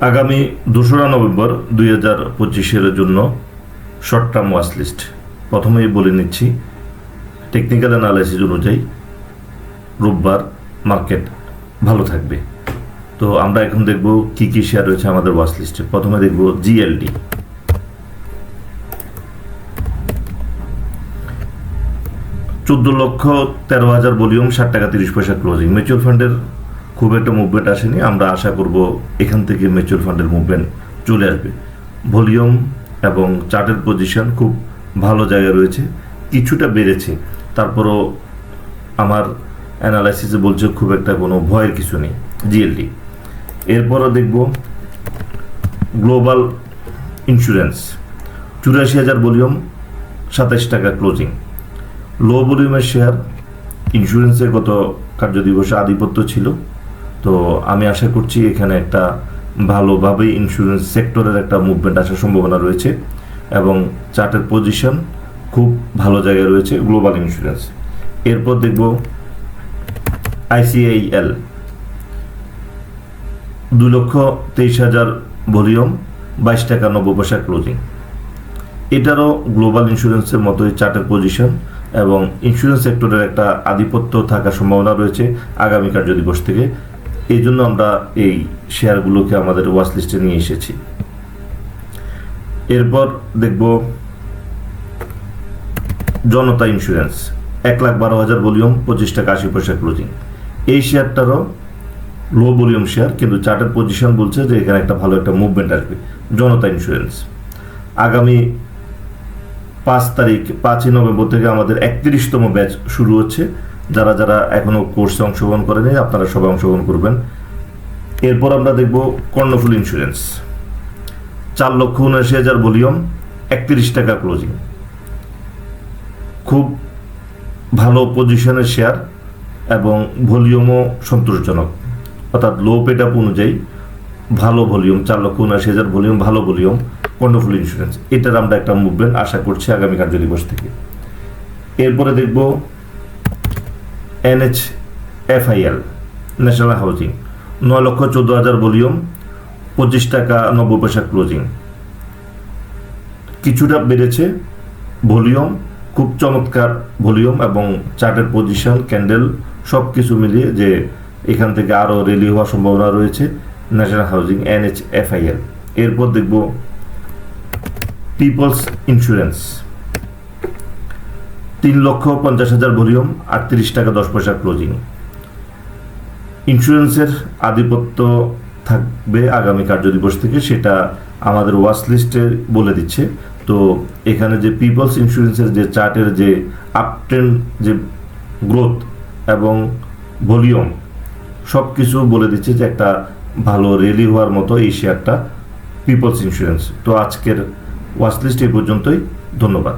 আগামী দোসরা নভেম্বর দুই হাজার পঁচিশের জন্য শর্ট টার্ম ওয়াচ লিস্ট প্রথমেই বলে নিচ্ছি টেকনিক্যাল অ্যানালাইসিস অনুযায়ী রোববার মার্কেট ভালো থাকবে। তো আমরা এখন দেখব কি কি শেয়ার রয়েছে আমাদের ওয়াচ লিস্টে প্রথমে দেখব জিএলডি চোদ্দ লক্ষ তেরো হাজার ভলিউম, ষাট টাকা তিরিশ পয়সা ক্লোজিং মিউচুয়াল ফান্ডের খুব একটা মুভমেন্ট আসেনি। আমরা আশা করব এখান থেকে মিউচুয়াল ফান্ডের মুভমেন্ট চলে আসবে। ভলিউম এবং চার্টের পজিশন খুব ভালো জায়গায় রয়েছে। কিছুটা বেড়েছে। তারপরও আমার অ্যানালাইসিসে বলছে খুব একটা কোনো ভয়ের কিছু নেই। জিএলডি এরপরও দেখব গ্লোবাল ইন্স্যুরেন্স চুরাশি হাজার ভলিউম সাতাশ টাকা ক্লোজিং লো ভলিউমের শেয়ার ইন্স্যুরেন্সের গত কার্যদিবসে আধিপত্য ছিল। তো আমি আশা করছি এখানে একটা ভালোভাবেই ইন্স্যুরেন্স সেক্টরের একটা মুভমেন্ট আসার সম্ভাবনা রয়েছে এবং চার্টের পজিশন খুব ভালো জায়গায় রয়েছে গ্লোবাল ইন্স্যুরেন্স এরপর দেখব আইসিআইএল দু লক্ষ তেইশ হাজার ভলিউম, বাইশ টাকা নব্বই পয়সা ক্লোজিং এটারও গ্লোবাল ইন্স্যুরেন্সের মতোই চার্টের পজিশন এবং ইন্স্যুরেন্স সেক্টরের একটা আধিপত্য থাকার সম্ভাবনা রয়েছে আগামী কার্যদিবস থেকে। এই জন্য আমরা এই শেয়ারগুলোকে আমাদের ওয়াচ লিস্টে নিয়ে এসেছি। এরপর দেখব জনতা ইন্স্যুরেন্স এক লাখ বারো হাজার ভলিউম পঁচিশ টাকা আশি পয়সা ক্লোজিং এই শেয়ারটারও লো ভলিউম শেয়ার কিন্তু চার্টের পজিশন বলছে যে এখানে একটা ভালো একটা মুভমেন্ট আসবে, জনতা ইন্স্যুরেন্স আগামী পাঁচ তারিখ, পাঁচই নভেম্বর থেকে আমাদের একত্রিশতম ব্যাচ শুরু হচ্ছে। যারা যারা এখনও কোর্সে অংশগ্রহণ করেনি, আপনারা সবাই অংশগ্রহণ করবেন। এরপর আমরা দেখব কর্ণফুল ইন্স্যুরেন্স চার লক্ষ উনআশি হাজার ভলিউম, একত্রিশ টাকা ক্লোজিং খুব ভালো পজিশনের শেয়ার এবং ভলিউমও সন্তোষজনক। অর্থাৎ লো পেড আপ অনুযায়ী ভালো ভলিউম, চার লক্ষ উনআশি হাজার ভলিউম, ভালো ভলিউম, কর্ণফুল ইন্স্যুরেন্স এটার আমরা একটা মুভমেন্ট আশা করছি আগামী কার্যদিবস থেকে। এরপরে দেখব এনএচ এফআইএল ন্যাশনাল হাউজিং নয় লক্ষ চোদ্দ হাজার ভলিউম, পঁচিশ টাকা নব্বই পয়সা ক্লোজিং। কিছুটা বেড়েছে ভলিউম, খুব চমৎকার ভলিউম এবং চার্টের পজিশন, ক্যান্ডেল সব কিছু মিলিয়ে যে এখান থেকে আরও রেলি হওয়ার সম্ভাবনা রয়েছে ন্যাশনাল হাউজিং এনএচ এফআইএল এরপর দেখব পিপলস ইন্স্যুরেন্স তিন লক্ষ পঞ্চাশ হাজার ভলিউম আটত্রিশ টাকা দশ পয়সা ক্লোজিং ইন্স্যুরেন্সের আধিপত্য থাকবে আগামী কার্যদিবস থেকে, সেটা আমাদের ওয়াচ লিস্টে বলে দিচ্ছে। তো এখানে যে পিপলস ইন্স্যুরেন্সের যে চার্টের যে আপট্রেন্ড যে গ্রোথ এবং ভলিউম সব কিছু বলে দিচ্ছে যে একটা ভালো রেলি হওয়ার মতো এই শেয়ারটা পিপলস ইন্স্যুরেন্স তো আজকের ওয়াচ লিস্ট এই পর্যন্তই, ধন্যবাদ।